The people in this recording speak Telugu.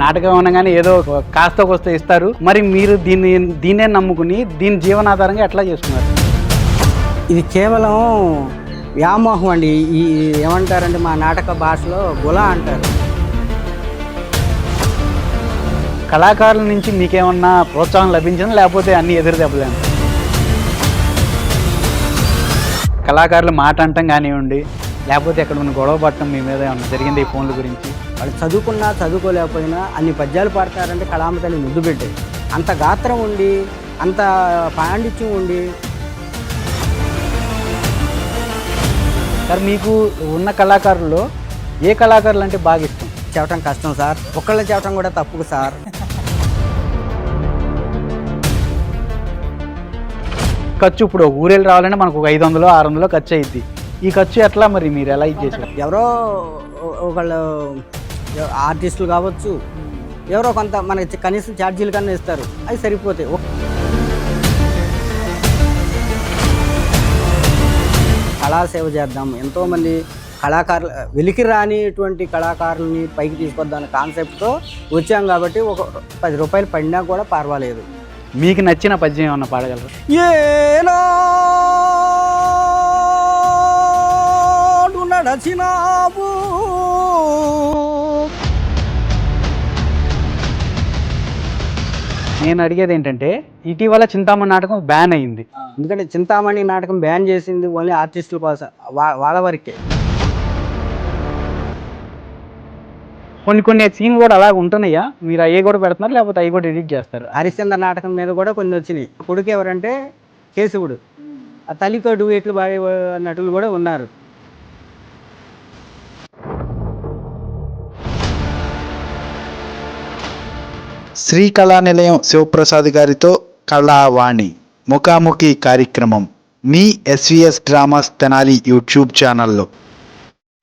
నాటకం అనగానే ఏదో కాస్త కోస్త ఇస్తారు. మరి మీరు దీన్ని దీన్నే నమ్ముకుని దీని జీవనాధారంగా ఎట్లా చేసుకున్నారు? ఇది కేవలం వ్యామోహం అండి. ఈ ఏమంటారంటే మా నాటక భాషలో గుల అంటారు. కళాకారుల నుంచి మీకేమన్నా ప్రోత్సాహం లభించిందా లేకపోతే అన్ని ఎదురు దెబ్బలేను? కళాకారులు మాట అంటం కానివ్వండి లేకపోతే ఎక్కడ ఉన్న గొడవ పడటం మీ మీద ఏమన్నా జరిగింది ఈ ఫోన్ల గురించి? వాళ్ళు చదువుకున్నా చదువుకోలేకపోయినా అన్ని పద్యాలు పాడతారంటే కళామ తల్లి ముద్దు పెట్టేది అంత గాత్రం ఉండి అంత పాండిత్యం ఉండి. సార్ మీకు ఉన్న కళాకారుల్లో ఏ కళాకారులు అంటే బాగా ఇష్టం? చెప్పడం కష్టం సార్. ఒక్కళ్ళ చెప్పడం కూడా తప్పుకు సార్. ఖర్చు ఇప్పుడు ఊరేళ్ళు రావాలంటే మనకు ఒక ఐదు వందలు ఆరు వందలు ఖర్చు అయ్యిద్ది ఈ ఖర్చు ఎట్లా మరి మీరు ఎలా ఇచ్చేసారు ఎవరో ఒకళ్ళు ఆర్టిస్టులు కావచ్చు. ఎవరో కొంత మనకి కనీసం ఛార్జీలు కన్నా ఇస్తారు. అవి సరిపోతాయి. ఒక్- కళా సేవ చేద్దాం. ఎంతోమంది కళాకారులు వెలికి రానిటువంటి కళాకారుల్ని పైకి తీసుకొద్దాం కాన్సెప్ట్తో వచ్చాం కాబట్టి ఒక పది రూపాయలు పడినా కూడా పర్వాలేదు. మీకు నచ్చిన పద్యం ఏమన్నా పాడగలరు? ఏనాడు నడచినావు. నేను అడిగేది ఏంటంటే ఇటీవల చింతామణి నాటకం బ్యాన్ అయింది. ఎందుకంటే చింతామణి నాటకం బ్యాన్ చేసింది ఓన్లీ ఆర్టిస్టుల కోసం వాళ్ళ వరకే. కొన్ని కొన్ని సీన్ కూడా అలాగ ఉంటున్నాయా? మీరు అవి కూడా పెడుతున్నారు లేకపోతే అవి కూడా ఎడిట్ చేస్తారు? హరిశ్చంద్ర నాటకం మీద కూడా కొన్ని వచ్చినాయి. కొడుకు ఎవరంటే కేశవుడు. ఆ తల్లితో డూయేట్లు పాడే నటులు కూడా ఉన్నారు. శ్రీ కళా నిలయం శివప్రసాద్ గారితో కళావాణి ముఖాముఖి కార్యక్రమం మీ ఎస్విఎస్ డ్రామాస్ తెనాలి యూట్యూబ్ ఛానల్లో.